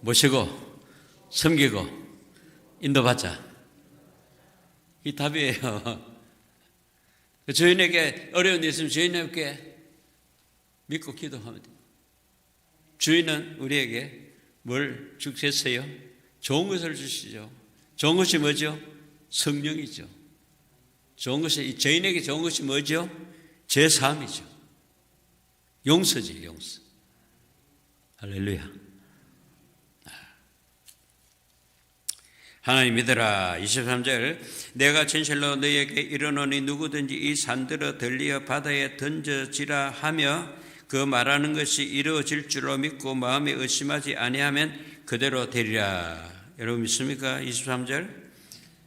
모시고 섬기고 인도받자. 이 답이에요. 주인에게 어려운 일 있으면 주인에게 믿고 기도하면 돼요. 주인은 우리에게 뭘 주겠어요? 좋은 것을 주시죠. 좋은 것이 뭐죠? 성령이죠. 좋은 것이, 저인에게 좋은 것이 뭐죠? 제 삶이죠. 용서지, 용서. 할렐루야. 하나님 믿으라. 23절. 내가 진실로 너희에게 이르노니 누구든지 이 산들어 들리어 바다에 던져지라 하며 그 말하는 것이 이루어질 줄로 믿고 마음에 의심하지 아니하면 그대로 되리라. 여러분 믿습니까? 23절.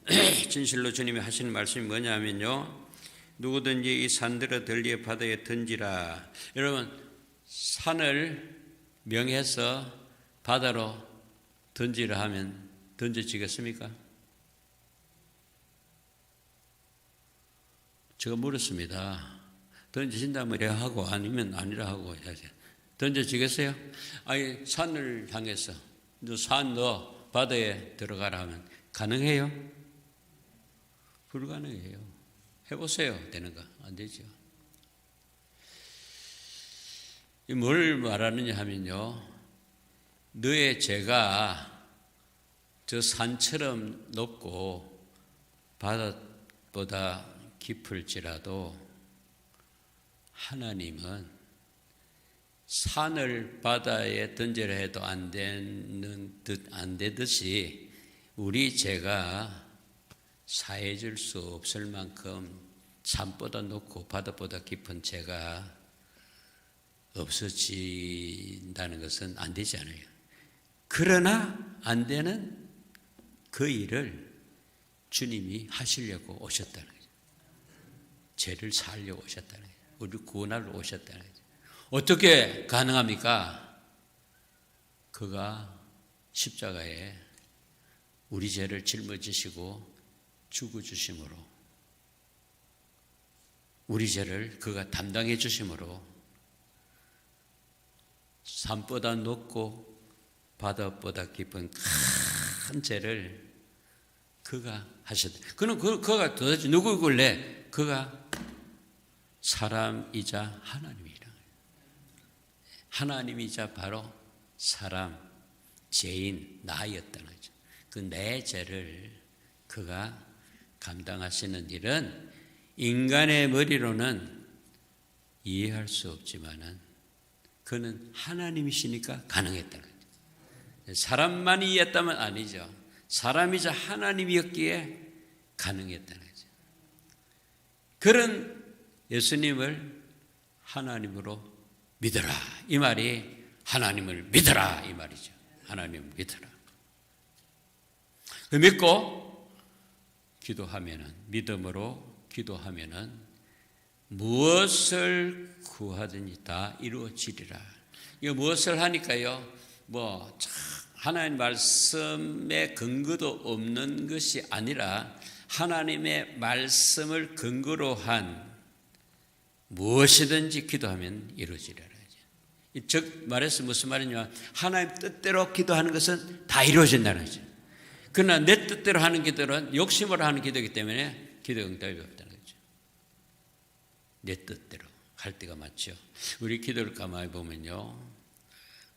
진실로 주님이 하시는 말씀이 뭐냐면요. 누구든지 이 산들어 들리어 바다에 던지라. 여러분 산을 명해서 바다로 던지라 하면 던져지겠습니까? 제가 물었습니다. 던지신다면 이래 하고 아니면 아니라 하고 해야지. 던져지겠어요? 아니 산을 향해서 너산 너 바다에 들어가라 하면 가능해요? 불가능해요. 해보세요. 되는가? 안 되죠. 뭘 말하느냐 하면요. 너의 죄가 저 산처럼 높고 바다보다 깊을지라도 하나님은 산을 바다에 던져라 해도 안 되는 듯 안 되듯이 우리 죄가 사해질 수 없을 만큼 산보다 높고 바다보다 깊은 죄가 없어진다는 것은 안 되지 않아요. 그러나 안 되는 그 일을 주님이 하시려고 오셨다는 거죠. 죄를 살려고 오셨다는 거죠. 우리 구원하러 오셨다는 거죠. 어떻게 가능합니까? 그가 십자가에 우리 죄를 짊어지시고 죽어 주심으로 우리 죄를 그가 담당해 주심으로 산보다 높고 바다보다 깊은 큰 죄를 그가 하셨다. 그는 그, 그가 도대체 누구길래 그가 사람이자 하나님이라. 하나님이자 바로 사람, 죄인, 나였다는 거죠. 그 내 죄를 그가 감당하시는 일은 인간의 머리로는 이해할 수 없지만은 그는 하나님이시니까 가능했다는 거죠. 사람만이 이해했다면 아니죠. 사람이자 하나님이었기에 가능했다는 거죠. 그런 예수님을 하나님으로 믿어라. 이 말이 하나님을 믿어라. 이 말이죠. 하나님을 믿어라. 그 믿고 기도하면은, 믿음으로 기도하면은 무엇을 구하든지 다 이루어지리라. 이거 무엇을 하니까요? 뭐 하나님 말씀에 근거도 없는 것이 아니라 하나님의 말씀을 근거로 한 무엇이든지 기도하면 이루어지리라. 즉 말해서 무슨 말이냐? 하나님 뜻대로 기도하는 것은 다 이루어진다는 거죠. 그러나 내 뜻대로 하는 기도는 욕심으로 하는 기도이기 때문에 기도 응답이 없다는 거죠. 내 뜻대로 갈 때가 맞죠. 우리 기도를 가만히 보면요.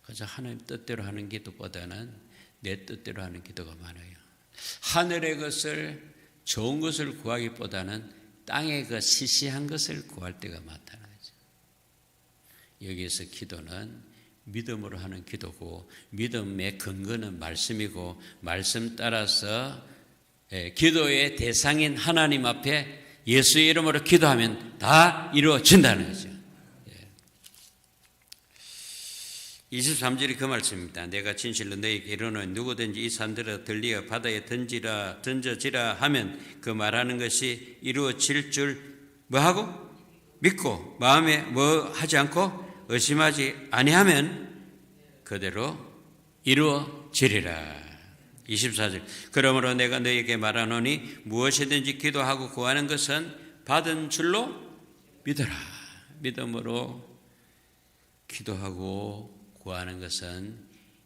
그래서 하나님 뜻대로 하는 기도보다는 내 뜻대로 하는 기도가 많아요. 하늘의 것을 좋은 것을 구하기보다는 땅의 그 시시한 것을 구할 때가 거죠. 여기에서 기도는 믿음으로 하는 기도고 믿음의 근거는 말씀이고 말씀 따라서 기도의 대상인 하나님 앞에 예수의 이름으로 기도하면 다 이루어진다는 거죠. 23절이 그 말씀입니다. 내가 진실로 너에게 이르노니 누구든지 이 산들어 들리어 바다에 던지라 던져지라 하면 그 말하는 것이 이루어질 줄 뭐하고 믿고 마음에 뭐 하지 않고 의심하지 아니하면 그대로 이루어지리라. 24절. 그러므로 내가 너에게 말하노니 무엇이든지 기도하고 구하는 것은 받은 줄로 믿어라. 믿음으로 기도하고 구하는 것은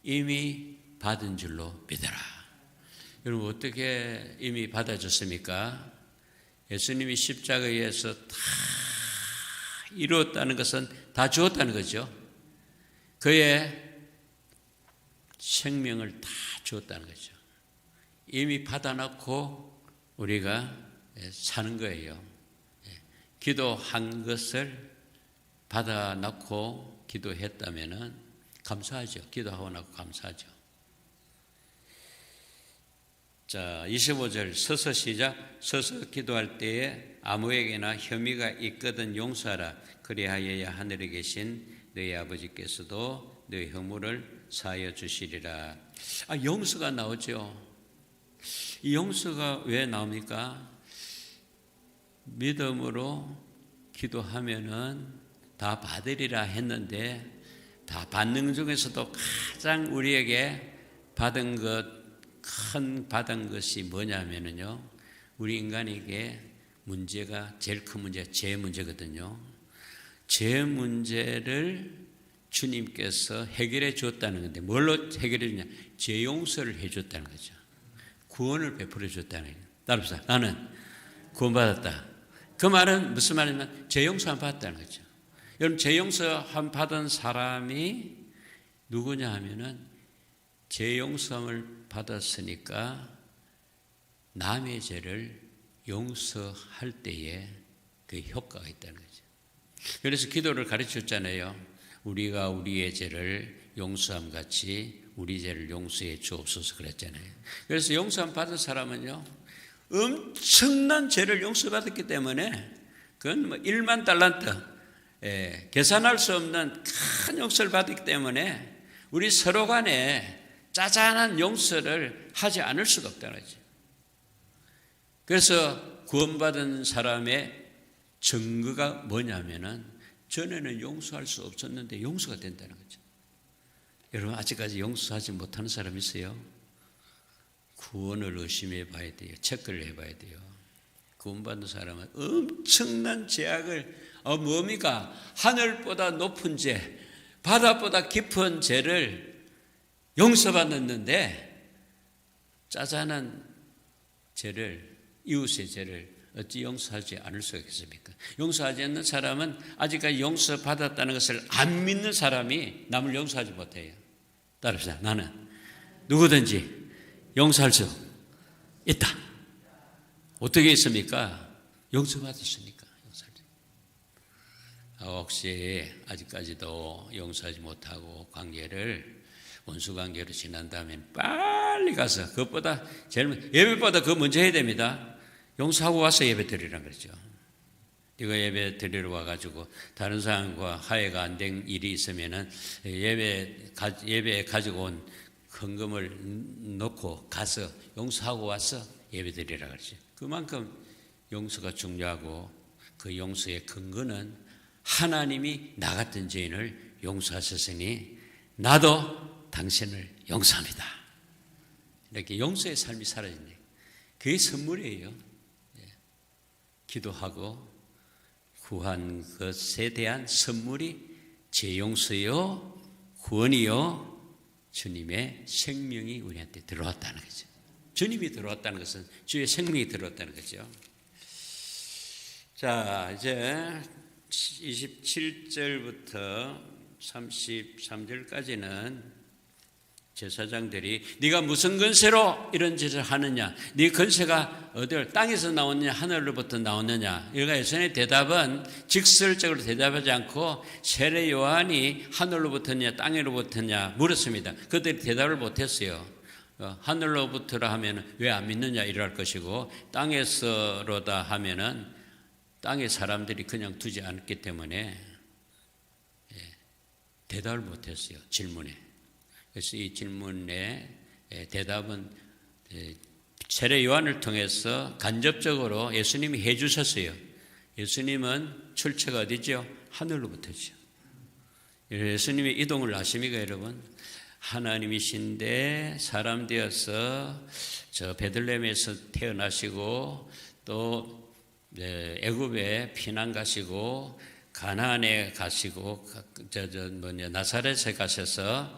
이미 받은 줄로 믿어라. 여러분 어떻게 이미 받아줬습니까? 예수님이 십자가에서 다 이루었다는 것은 다 주었다는 거죠. 그의 생명을 다 주었다는 거죠. 이미 받아놓고 우리가 사는 거예요. 기도한 것을 받아놓고 기도했다면 감사하죠. 기도하고 나고 감사하죠. 자, 25절 서서 시작. 서서 기도할 때에 아무에게나 혐의가 있거든 용서하라. 그리하여야 하늘에 계신 너희 아버지께서도 너희 허물을 사하여 주시리라. 아, 용서가 나오죠. 이 용서가 왜 나옵니까? 믿음으로 기도하면은 다 받으리라 했는데 다 받는 중에서도 가장 우리에게 받은 것, 큰 받은 것이 뭐냐면은요. 우리 인간에게 문제가 제일 큰 문제, 제 문제거든요. 제 문제를 주님께서 해결해 줬다는 건데 뭘로 해결해 주냐? 제 용서를 해 줬다는 거죠. 구원을 베풀어 줬다는 거예요. 따라서 나는 구원받았다. 그 말은 무슨 말이냐면 제 용서 받았다는 거죠. 여러분 제 용서 한 받은 사람이 누구냐 하면은 제 용서를 받았으니까 남의 죄를 용서할 때에 그 효과가 있다는 거죠. 그래서 기도를 가르쳤잖아요. 우리가 우리의 죄를 용서함 같이 우리 죄를 용서해 주옵소서 그랬잖아요. 그래서 용서함 받은 사람은요, 엄청난 죄를 용서받았기 때문에 그건 뭐 1만 달란트, 예, 계산할 수 없는 큰 용서를 받았기 때문에 우리 서로 간에 짜잔한 용서를 하지 않을 수가 없다는 거죠. 그래서 구원받은 사람의 증거가 뭐냐면은 전에는 용서할 수 없었는데 용서가 된다는 거죠. 여러분 아직까지 용서하지 못하는 사람 있어요? 구원을 의심해 봐야 돼요. 체크를 해 봐야 돼요. 구원받는 사람은 엄청난 죄악을 어 뭡니까? 하늘보다 높은 죄, 바다보다 깊은 죄를 용서받았는데 짜잔한 죄를 이웃의 죄를 어찌 용서하지 않을 수가 있겠습니까? 용서하지 않는 사람은 아직까지 용서받았다는 것을 안 믿는 사람이 남을 용서하지 못해요. 따라합시다. 나는 누구든지 용서할 수 있다. 어떻게 있습니까? 용서받았으니까. 혹시 아직까지도 용서하지 못하고 관계를 원수 관계로 지난다면 빨리 가서 그것보다 제일 예배보다 그 먼저 해야 됩니다. 용서하고 와서 예배 드리란 그러죠. 이거 예배 드리러 와가지고 다른 사람과 화해가 안 된 일이 있으면은 예배 예배에 가지고 온 헌금을 넣고 가서 용서하고 와서 예배 드리라 그러죠. 그만큼 용서가 중요하고 그 용서의 근거는 하나님이 나 같은 죄인을 용서하셨으니 나도 당신을 용서합니다. 이렇게 용서의 삶이 사라지네. 그게 선물이에요. 예. 기도하고 구한 것에 대한 선물이 제 용서요, 구원이요, 주님의 생명이 우리한테 들어왔다는 거죠. 주님이 들어왔다는 것은 주의 생명이 들어왔다는 거죠. 자, 이제 27절부터 33절까지는 제사장들이 네가 무슨 건세로 이런 짓을 하느냐? 네 건세가 어딜 땅에서 나오느냐 하늘로부터 나오느냐? 이가 예수의 대답은 직설적으로 대답하지 않고 세례 요한이 하늘로부터냐 땅으로부터냐 물었습니다. 그들이 대답을 못했어요. 어, 하늘로부터라 하면 왜 안 믿느냐 이럴 것이고 땅에서로다 하면은 땅의 사람들이 그냥 두지 않기 때문에 예, 대답을 못했어요 질문에. 그래서 이 질문에 대답은 세례 요한을 통해서 간접적으로 예수님이 해 주셨어요. 예수님은 출처가 어디죠? 하늘로부터죠. 예수님의 이동을 아십니까, 여러분? 하나님이신데 사람 되어서 저 베들레헴에서 태어나시고 또 애굽에 피난 가시고 가나안에 가시고 저 저 뭐냐 나사렛에 가셔서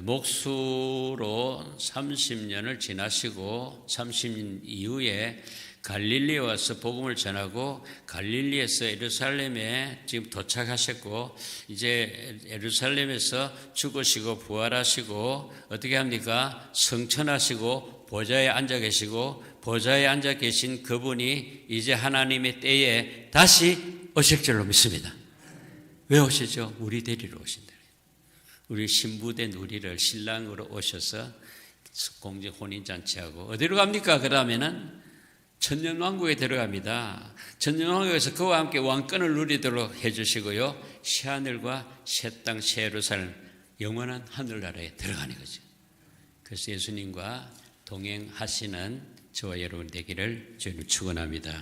목수로 30년을 지나시고 30년 이후에 갈릴리에 와서 복음을 전하고 갈릴리에서 예루살렘에 지금 도착하셨고 이제 예루살렘에서 죽으시고 부활하시고 어떻게 합니까? 성천하시고 보좌에 앉아 계시고 보좌에 앉아 계신 그분이 이제 하나님의 때에 다시 오실 줄로 믿습니다. 왜 오시죠? 우리 데리러 오신다. 우리 신부된 우리를 신랑으로 오셔서 공제 혼인잔치하고 어디로 갑니까? 그 다음에는 천년왕국에 들어갑니다. 천년왕국에서 그와 함께 왕권을 누리도록 해주시고요. 새하늘과 새 땅, 새 예루살렘, 영원한 하늘나라에 들어가는 거죠. 그래서 예수님과 동행하시는 저와 여러분 되기를 주님 축원합니다.